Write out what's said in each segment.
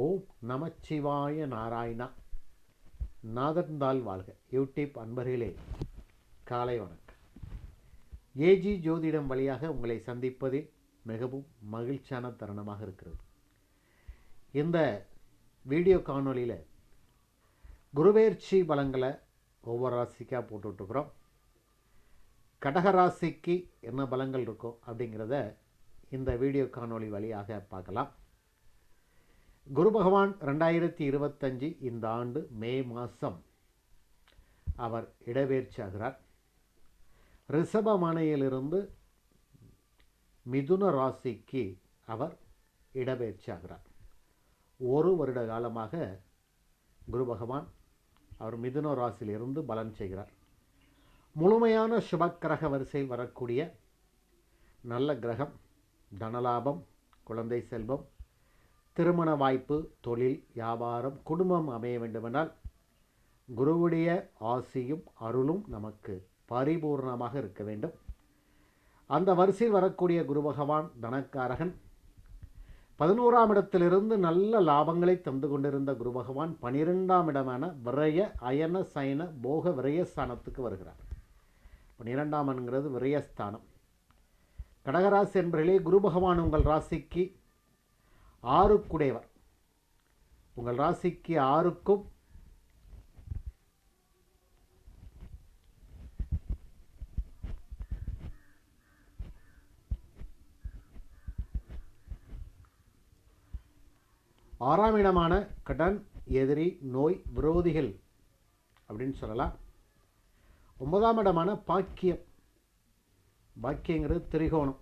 ஓம் நமச்சிவாய நாராயணா. நாதர்ந்தால் வாழ்க. யூடியூப் அன்பர்களே காலை வணக்கம். ஏஜி ஜோதிடம் வழியாக உங்களை சந்திப்பதில் மிகவும் மகிழ்ச்சியான தருணமாக இருக்கிறது. இந்த வீடியோ காணொலியில் குருவேர்ச்சி பலங்களை ஒவ்வொரு ராசிக்காக போட்டுட்ருக்குறோம். கடகராசிக்கு என்ன பலங்கள் இருக்கோ அப்படிங்கிறத இந்த வீடியோ காணொளி வழியாக பார்க்கலாம். குரு பகவான் ரெண்டாயிரத்தி இருபத்தஞ்சு இந்த ஆண்டு மே மாதம் அவர் இடபெயர்ச்சி ஆகிறார். ரிஷபமனையிலிருந்து மிதுன ராசிக்கு அவர் இடபெயர்ச்சி ஆகிறார். ஒரு வருட காலமாக குரு பகவான் அவர் மிதுன ராசியிலிருந்து பலன் செய்கிறார். முழுமையான சுபக்கிரக வரிசையில் வரக்கூடிய நல்ல கிரகம் தனலாபம் குழந்தை செல்வம் திருமண வாய்ப்பு தொழில் வியாபாரம் குடும்பம் அமைய வேண்டுமென்றால் குருவுடைய ஆசியும் அருளும் நமக்கு பரிபூர்ணமாக இருக்க வேண்டும். அந்த வரிசையில் வரக்கூடிய குரு பகவான் தனக்காரகன். பதினோராம் இடத்திலிருந்து நல்ல லாபங்களை தந்து கொண்டிருந்த குரு பகவான் பனிரெண்டாம் இடமான விரய அயன சயன போக விரயஸ்தானத்துக்கு வருகிறார். பனிரெண்டாம்ங்கிறது விரயஸ்தானம் கடகராசி என்பர்களே குரு பகவான் உங்கள் ராசிக்கு ஆறுக்குடையவர். உங்கள் ராசிக்கு ஆறுக்கும் ஆறாம் இடமான கடன் எதிரி நோய் விரோதிகள் அப்படின்னு சொல்லலாம். ஒன்பதாம் இடமான பாக்கியம். பாக்கியங்கிறது திரிகோணம்.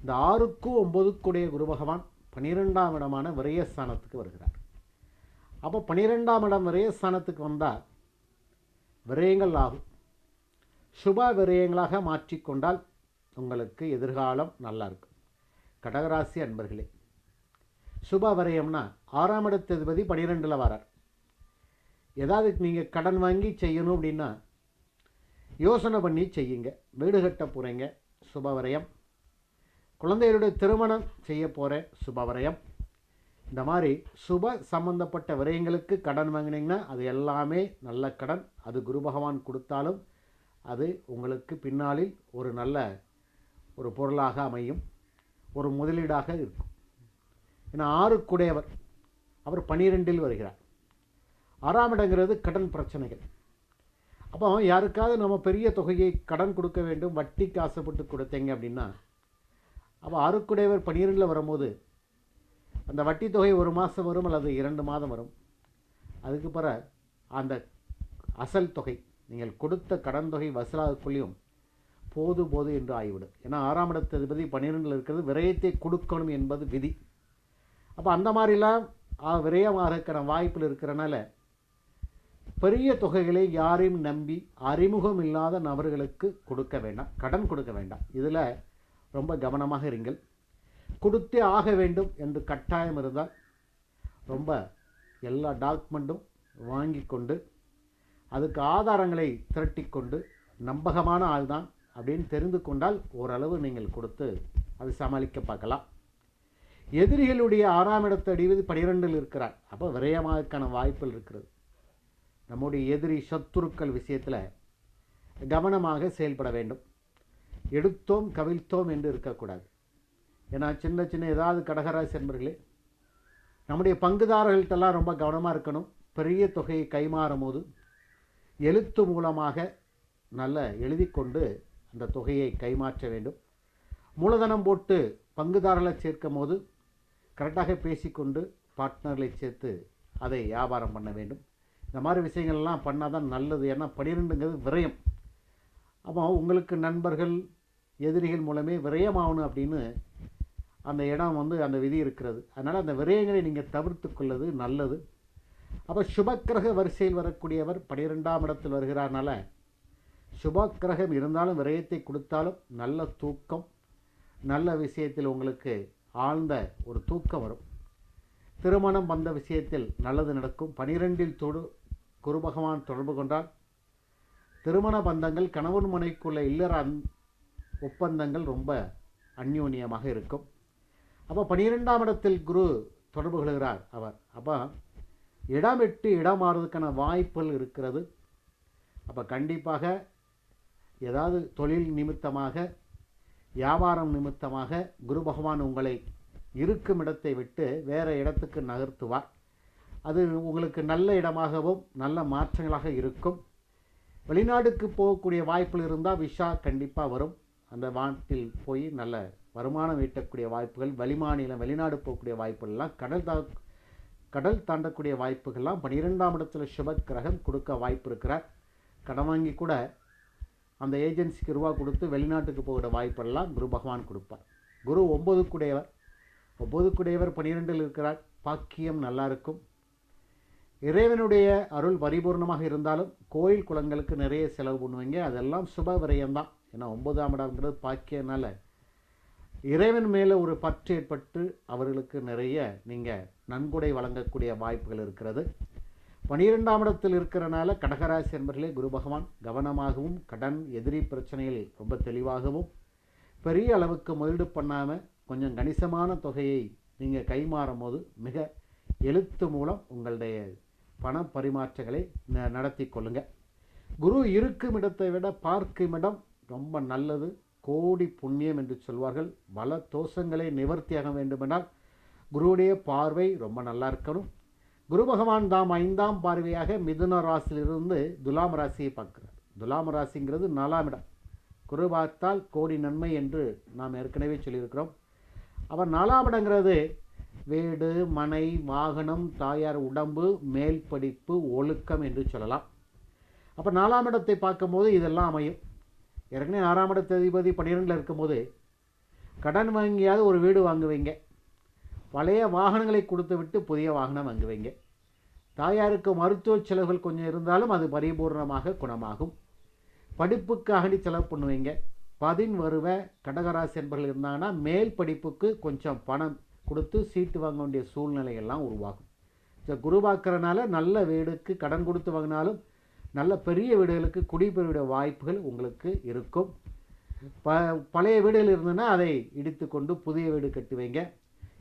இந்த ஆறுக்கும் ஒன்பதுக்குடைய குரு பகவான் பன்னிரெண்டாம் இடமான விரயஸ்தானத்துக்கு வருகிறார். அப்போ பன்னிரெண்டாம் இடம் விரயஸ்தானத்துக்கு வந்தால் விரயங்கள் ஆகும். சுப விரயங்களாக மாற்றிக்கொண்டால் உங்களுக்கு எதிர்காலம் நல்லா இருக்கும். கடகராசி அன்பர்களே சுப விரயம்னா ஆறாம் இடத்ததிபதி பன்னிரெண்டில் வரார். ஏதாவது நீங்கள் கடன் வாங்கி செய்யணும் அப்படின்னா யோசனை பண்ணி செய்யுங்க. வீடு கட்ட போகிறீங்க சுபவரயம் குழந்தைகளுடைய திருமணம் செய்ய சுப சுபவரயம். இந்த மாதிரி சுப சம்பந்தப்பட்ட விரயங்களுக்கு கடன் வாங்கினீங்கன்னா அது எல்லாமே நல்ல கடன். அது குரு பகவான் கொடுத்தாலும் அது உங்களுக்கு பின்னாளில் ஒரு நல்ல ஒரு பொருளாக அமையும். ஒரு முதலீடாக இருக்கும். ஏன்னா ஆறுக்குடையவர் அவர் பனிரெண்டில் வருகிறார். ஆறாம் இடங்கிறது கடன் பிரச்சனைகள். அப்போ யாருக்காவது நம்ம பெரிய தொகையை கடன் கொடுக்க வேண்டும் வட்டிக்கு ஆசைப்பட்டு கொடுத்தீங்க அப்படின்னா அப்போ அருக்குடையவர் பன்னிரெண்டில் வரும்போது அந்த வட்டி தொகை ஒரு மாதம் வரும் அல்லது இரண்டு மாதம் வரும். அதுக்கு பிறகு அந்த அசல் தொகை நீங்கள் கொடுத்த கடன் தொகை வசூலாகக்குள்ளேயும் போது போது என்று ஆகிவிடும். ஏன்னா ஆறாம் இடத்ததிபதி பன்னிரெண்டில் இருக்கிறது விரயத்தை கொடுக்கணும் என்பது விதி. அப்போ அந்த மாதிரிலாம் விரயமாகக்கான வாய்ப்பில் இருக்கிறனால பெரிய தொகைகளை யாரையும் நம்பி அறிமுகம் இல்லாத நபர்களுக்கு கொடுக்க வேண்டாம் கடன் கொடுக்க வேண்டாம். இதில் ரொம்ப கவனமாக இருங்கள். கொடுத்தே ஆக வேண்டும் என்று கட்டாயம் இருந்தால் ரொம்ப எல்லா டாக்குமெண்ட்டும் வாங்கி கொண்டு அதுக்கு ஆதாரங்களை திரட்டி கொண்டு நம்பகமான ஆள் தான் அப்படின்னு தெரிந்து கொண்டால் ஓரளவு நீங்கள் கொடுத்து அது சமாளிக்க பார்க்கலாம். எதிரிகளுடைய ஆறாம் இடத்தை அடிவது பனிரெண்டில் இருக்கிறார். அப்போ விரயமாகக்கான வாய்ப்புகள் இருக்கிறது. நம்முடைய எதிரி சத்துருக்கள் விஷயத்தில் கவனமாக செயல்பட வேண்டும். எடுத்தோம் கவிழ்த்தோம் என்று இருக்கக்கூடாது. ஏன்னா சின்ன சின்ன ஏதாவது கடகராசி என்பர்களே நம்முடைய பங்குதாரர்கள்ட்டெல்லாம் ரொம்ப கவனமாக இருக்கணும். பெரிய தொகையை கைமாறும் போது எழுத்து மூலமாக நல்ல எழுதி கொண்டு அந்த தொகையை கைமாற்ற வேண்டும். மூலதனம் போட்டு பங்குதாரர்களை சேர்க்கும் போது கரெக்டாக பேசிக்கொண்டு பார்ட்னர்களை சேர்த்து அதை வியாபாரம் பண்ண வேண்டும். இந்த மாதிரி விஷயங்கள்லாம் பண்ணால் தான் நல்லது. ஏன்னா பனிரெண்டுங்கிறது விரயம். அப்போ உங்களுக்கு நண்பர்கள் எதிரிகள் மூலமே விரயமாகணும் அப்படின்னு அந்த இடம் வந்து அந்த விதி இருக்கிறது. அதனால் அந்த விரயங்களை நீங்கள் தவிர்த்து கொள்வது நல்லது. அப்போ சுபக்கிரக வரிசையில் வரக்கூடியவர் பனிரெண்டாம் இடத்தில் வருகிறார்னால சுபக்கிரகம் இருந்தாலும் விரயத்தை கொடுத்தாலும் நல்ல தூக்கம் நல்ல விஷயத்தில் உங்களுக்கு ஆழ்ந்த ஒரு தூக்கம் வரும். திருமணம் வந்த விஷயத்தில் நல்லது நடக்கும். பனிரெண்டில் தொடு குரு பகவான் தொடர்பு கொண்டால் திருமண பந்தங்கள் கணவன் மனைக்குள்ள இல்லற அந் ஒப்பந்தங்கள் ரொம்ப அந்யோன்யமாக இருக்கும். அப்போ பனிரெண்டாம் இடத்தில் குரு தொடர்பு கொள்கிறார் அவர். அப்போ இடம் விட்டு இடம் மாறுவதற்கான வாய்ப்புகள் இருக்கிறது. அப்போ கண்டிப்பாக ஏதாவது தொழில் நிமித்தமாக வியாபாரம் நிமித்தமாக குரு பகவான் உங்களை இருக்கும் இடத்தை விட்டு வேறு இடத்துக்கு நகர்த்துவார். அது உங்களுக்கு நல்ல இடமாகவும் நல்ல மாற்றங்களாக இருக்கும். வெளிநாடுக்கு போகக்கூடிய வாய்ப்புகள் இருந்தால் விஷா கண்டிப்பாக வரும். அந்த வாட்டில் போய் நல்ல வருமானம் ஈட்டக்கூடிய வாய்ப்புகள் வெளிமாநிலம் வெளிநாடு போகக்கூடிய வாய்ப்புகள்லாம் கடல் தா கடல் தாண்டக்கூடிய வாய்ப்புகள்லாம் பன்னிரெண்டாம் இடத்துல சுப கிரகம் கொடுக்க வாய்ப்பு இருக்கிறார். கடன் வாங்கி கூட அந்த ஏஜென்சிக்கு ரூபா கொடுத்து வெளிநாட்டுக்கு போகிற வாய்ப்பெல்லாம் குரு பகவான் கொடுப்பார். குரு ஒம்பதுக்குடையவர் ஒம்பதுக்குடையவர் பன்னிரெண்டில் இருக்கிறார். பாக்கியம் நல்லா இருக்கும். இறைவனுடைய அருள் பரிபூர்ணமாக இருந்தாலும் கோயில் குளங்களுக்கு நிறைய செலவு பண்ணுவீங்க. அதெல்லாம் சுப விரயம்தான். ஏன்னா ஒன்பதாம் இடம்ன்றது பாக்கியனால. இறைவன் மேலே ஒரு பற்று ஏற்பட்டு அவர்களுக்கு நிறைய நீங்கள் நன்கொடை வழங்கக்கூடிய வாய்ப்புகள் இருக்கிறது. பனிரெண்டாம் இடத்தில் இருக்கிறனால கடகராசி என்பர்களே குரு பகவான் கவனமாகவும் கடன் எதிரி பிரச்சனையில் ரொம்ப தெளிவாகவும் பெரிய அளவுக்கு முதலீடு பண்ணாமல் கொஞ்சம் கணிசமான தொகையை நீங்கள் கைமாறும் போது மிக எழுத்து மூலம் உங்களுடைய பண பரிமாற்றங்களை ந- நடத்தி கொள்ளுங்கள் குரு இருக்கும் இடத்தை விட பார்க்கும் இடம் ரொம்ப நல்லது கோடி புண்ணியம் என்று சொல்வார்கள். பல தோஷங்களை நிவர்த்தியாக வேண்டுமென்றால் குருவுடைய பார்வை ரொம்ப நல்லா இருக்கணும். குரு பகவான் தாம் ஐந்தாம் பார்வையாக மிதுன ராசியிலிருந்து துலாம் ராசியை பார்க்கிறார். துலாம் ராசிங்கிறது நாலாம் இடம். குரு பார்த்தால் கோடி நன்மை என்று நாம் ஏற்கனவே சொல்லியிருக்கிறோம். அவர் நாலாம் இடங்கிறது வீடு மனை வாகனம் தாயார் உடம்பு மேல் படிப்பு ஒழுக்கம் என்று சொல்லலாம். அப்போ நாலாம் இடத்தை பார்க்கும்போது இதெல்லாம் அமையும். ஏற்கனவே ஆறாம் இடத்த அதிபதி பன்னிரெண்டில் இருக்கும்போது கடன் வாங்கியாவது ஒரு வீடு வாங்குவீங்க. பழைய வாகனங்களை கொடுத்து விட்டு புதிய வாகனம் வாங்குவீங்க. தாயாருக்கு மருத்துவ செலவுகள் கொஞ்சம் இருந்தாலும் அது பரிபூர்ணமாக குணமாகும். படிப்புக்காக செலவு பண்ணுவீங்க. பதின் வருவ கடகராசி என்பர்கள் இருந்தாங்கன்னா மேல் படிப்புக்கு கொஞ்சம் பணம் கொடுத்து சீட்டு வாங்க வேண்டிய சூழ்நிலையெல்லாம் உருவாகும். ஸோ குரு நல்ல வீடுக்கு கடன் கொடுத்து வாங்கினாலும் நல்ல பெரிய வீடுகளுக்கு குடிபெயர்விட வாய்ப்புகள் உங்களுக்கு இருக்கும். ப பழைய வீடுகள் இருந்ததுன்னா அதை இடித்து கொண்டு புதிய வீடு கட்டுவீங்க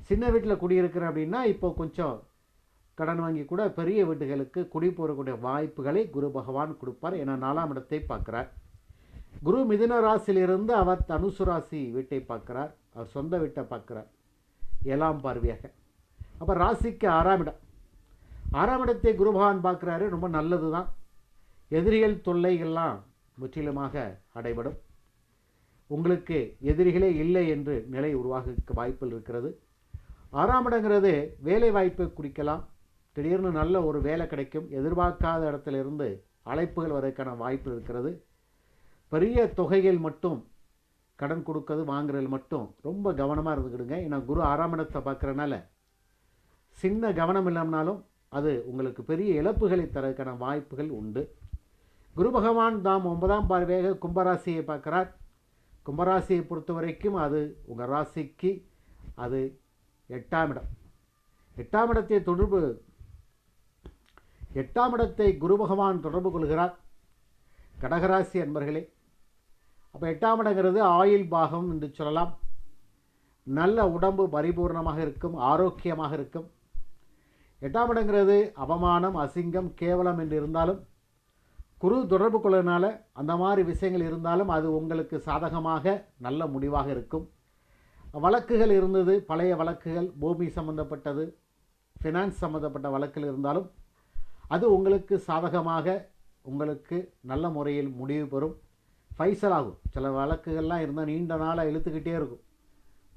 சின்ன வீட்டில் குடியிருக்கிறேன் அப்படின்னா இப்போ கொஞ்சம் கடன் வாங்கி கூட பெரிய வீடுகளுக்கு குடிபோகக்கூடிய வாய்ப்புகளை குரு பகவான் கொடுப்பார். ஏன்னா நாலாம் இடத்தை பார்க்குறார். குரு மிதுன ராசியிலிருந்து அவர் தனுசு ராசி வீட்டை பார்க்குறார். அவர் சொந்த வீட்டை பார்க்குறார். ஏழாம் பார்வையாக. அப்போ ராசிக்கு ஆறாம் இடம். ஆறாம் இடத்தை குரு பகவான் பார்க்குறாரு. ரொம்ப நல்லது தான் எதிரிகள் தொல்லைகள்லாம் முற்றிலுமாக அடைபடும். உங்களுக்கு எதிரிகளே இல்லை என்று நிலை உருவாக வாய்ப்புகள் இருக்கிறது. ஆறாம் இடங்கிறது வேலை வாய்ப்பை குறிக்கலாம் திடீர்னு நல்ல ஒரு வேலை கிடைக்கும். எதிர்பார்க்காத இடத்துல இருந்து அழைப்புகள் வரதுக்கான வாய்ப்பு இருக்கிறது. பெரிய தொகைகள் மட்டும் கடன் கொடுக்கறது வாங்குறது மட்டும் ரொம்ப கவனமாக இருந்துக்கிடுங்க. ஏன்னா குரு ஆறாம் இடத்தை பார்க்குறனால சின்ன கவனம் இல்லாமனாலும் அது உங்களுக்கு பெரிய இழப்புகளை தரதுக்கான வாய்ப்புகள் உண்டு. குரு பகவான் தாம் ஒன்பதாம் பார்வையாக கும்பராசியை பார்க்குறார். கும்பராசியை பொறுத்த வரைக்கும் அது உங்கள் ராசிக்கு அது எட்டாம் இடம். எட்டாம் இடத்தை தொடர்பு எட்டாம் இடத்தை குரு பகவான் தொடர்பு கொள்கிறார். கடகராசி அன்பர்களே அப்போ எட்டாம் இடங்கிறது ஆயுள் பாகம் என்று சொல்லலாம். நல்ல உடம்பு பரிபூர்ணமாக இருக்கும் ஆரோக்கியமாக இருக்கும். எட்டாம் இடங்கிறது அவமானம் அசிங்கம் கேவலம் என்று இருந்தாலும் குரு தொடர்பு கொள்ளனால அந்த மாதிரி விஷயங்கள் இருந்தாலும் அது உங்களுக்கு சாதகமாக நல்ல முடிவாக இருக்கும். வழக்குகள் இருந்தது பழைய வழக்குகள் பூமி சம்மந்தப்பட்டது ஃபினான்ஸ் சம்மந்தப்பட்ட வழக்குகள் இருந்தாலும் அது உங்களுக்கு சாதகமாக உங்களுக்கு நல்ல முறையில் முடிவு பெறும். ஃபைசல் ஆகும். சில வழக்குகள்லாம் இருந்தால் நீண்ட நாளாக இழுத்துக்கிட்டே இருக்கும்.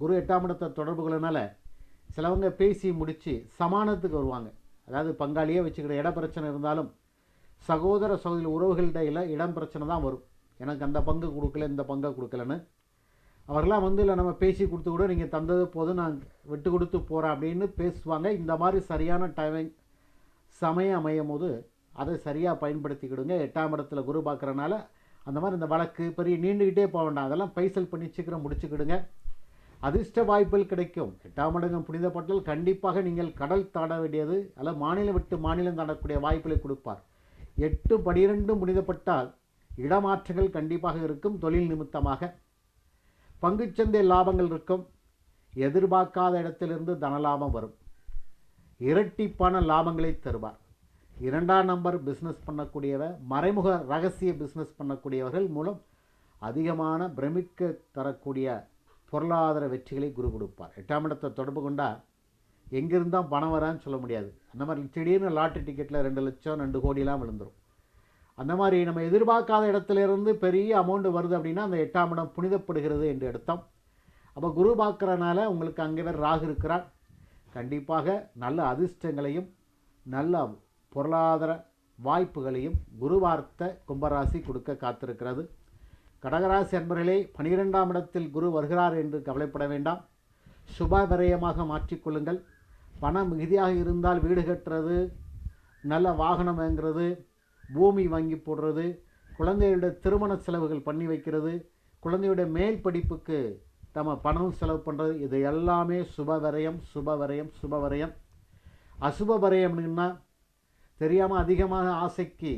குரு எட்டாம் இடத்தை தொடர்பு கொள்ளனால சிலவங்க பேசி முடித்து சமானத்துக்கு வருவாங்க. அதாவது பங்காளியே வச்சுக்கிற இட பிரச்சனை இருந்தாலும் சகோதர சகோதரி உறவுகளிடையில் இடம் பிரச்சனை தான் வரும். எனக்கு அந்த பங்கு கொடுக்கல இந்த பங்கை கொடுக்கலன்னு. அவர்லாம் வந்து இல்லை நம்ம பேசி கொடுத்து கூட நீங்கள் தந்தது போதும் நான் விட்டு கொடுத்து போகிறேன் அப்படின்னு பேசுவாங்க. இந்த மாதிரி சரியான டைமிங் சமயம் அமையும் போது அதை சரியாக பயன்படுத்திக்கிடுங்க. எட்டாம் இடத்துல குரு பார்க்குறனால அந்த மாதிரி இந்த வழக்கு பெரிய நீண்டுக்கிட்டே போக வேண்டாம். அதெல்லாம் பைசல் பண்ணி சீக்கிரம் முடிச்சுக்கிடுங்க. அதிர்ஷ்ட வாய்ப்புகள் கிடைக்கும். எட்டாம் இடங்கம் புனிதப்பட்டால் கண்டிப்பாக நீங்கள் கடல் தாட வேண்டியது அல்ல மாநிலம் விட்டு மாநிலம் தாண்டக்கூடிய வாய்ப்புகளை கொடுப்பார். எட்டு பனிரெண்டு புனிதப்பட்டால் இடமாற்றங்கள் கண்டிப்பாக இருக்கும் தொழில் நிமித்தமாக. பங்குச்சந்தை லாபங்கள் இருக்கும். எதிர்பார்க்காத இடத்திலிருந்து தனலாபம் வரும். இரட்டிப்பான லாபங்களை தருவார். இரண்டாம் நம்பர் பிஸ்னஸ் பண்ணக்கூடியவர் மறைமுக ரகசிய பிஸ்னஸ் பண்ணக்கூடியவர்கள் மூலம் அதிகமான பிரமிக்க தரக்கூடிய பொருளாதார வெற்றிகளை குரு கொடுப்பார். எட்டாம் இடத்தை தொடர்பு கொண்டால் எங்கிருந்தான் பணம் வரான்னு சொல்ல முடியாது. அந்த மாதிரி திடீர்னு லாட்ரி டிக்கெட்டில் ரெண்டு லட்சம் ரெண்டு கோடிலாம் விழுந்துடும் அந்த மாதிரி நம்ம எதிர்பார்க்காத இடத்துல இருந்து பெரிய அமௌண்ட்டு வருது அப்படின்னா அந்த எட்டாம் இடம் புனிதப்படுகிறது என்று எடுத்தோம் அப்போ குரு பார்க்குறனால உங்களுக்கு அங்கே வேறு ராகு இருக்கிறார். கண்டிப்பாக நல்ல அதிர்ஷ்டங்களையும் நல்ல பொருளாதார வாய்ப்புகளையும் குருவார்த்த கும்பராசி கொடுக்க காத்திருக்கிறது. கடகராசி அன்பர்களே பனிரெண்டாம் இடத்தில் குரு வருகிறார் என்று கவலைப்பட வேண்டாம். சுப விரயமாக மாற்றிக்கொள்ளுங்கள் பணம் மிகுதியாக இருந்தால் வீடு கட்டுறது நல்ல வாகனம் வாங்குறது பூமி வாங்கி போடுறது குழந்தையோட திருமண செலவுகள் பண்ணி வைக்கிறது குழந்தையுடைய மேல் படிப்புக்கு நம்ம பணம் செலவு பண்ணுறது இது எல்லாமே சுப விரயம் சுப விரயம் சுப அசுப தெரியாமல் அதிகமாக ஆசைக்கு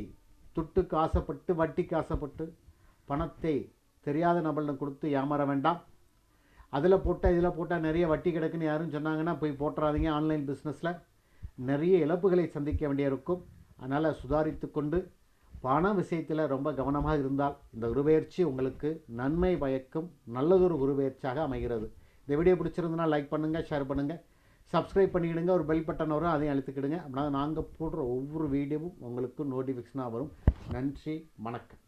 துட்டுக்கு ஆசைப்பட்டு வட்டிக்கு ஆசைப்பட்டு பணத்தை தெரியாத நபரிடம் கொடுத்து ஏமாற வேண்டாம். அதில் போட்டால் இதில் போட்டால் நிறைய வட்டி கிடக்குன்னு யாரும் சொன்னாங்கன்னா போய் போட்டுறாதீங்க ஆன்லைன் பிஸ்னஸில். நிறைய இழப்புகளை சந்திக்க வேண்டியிருக்கும். அதனால் சுதாரித்து கொண்டு பண விஷயத்தில் ரொம்ப கவனமாக இருந்தால் இந்த குருபெயர்ச்சி உங்களுக்கு நன்மை பயக்கும் நல்லதொரு குருபெயர்ச்சியாக அமைகிறது. இந்த வீடியோ பிடிச்சிருந்தனா லைக் பண்ணுங்கள் ஷேர் பண்ணுங்கள் சப்ஸ்கிரைப் பண்ணிக்கிடுங்க ஒரு பெல் பட்டன் வரும் அதையும் அழுத்திக்கிடுங்க. அப்படின்னா நாங்கள் போடுற ஒவ்வொரு வீடியோவும் உங்களுக்கு நோட்டிஃபிகேஷனாக வரும். நன்றி வணக்கம்.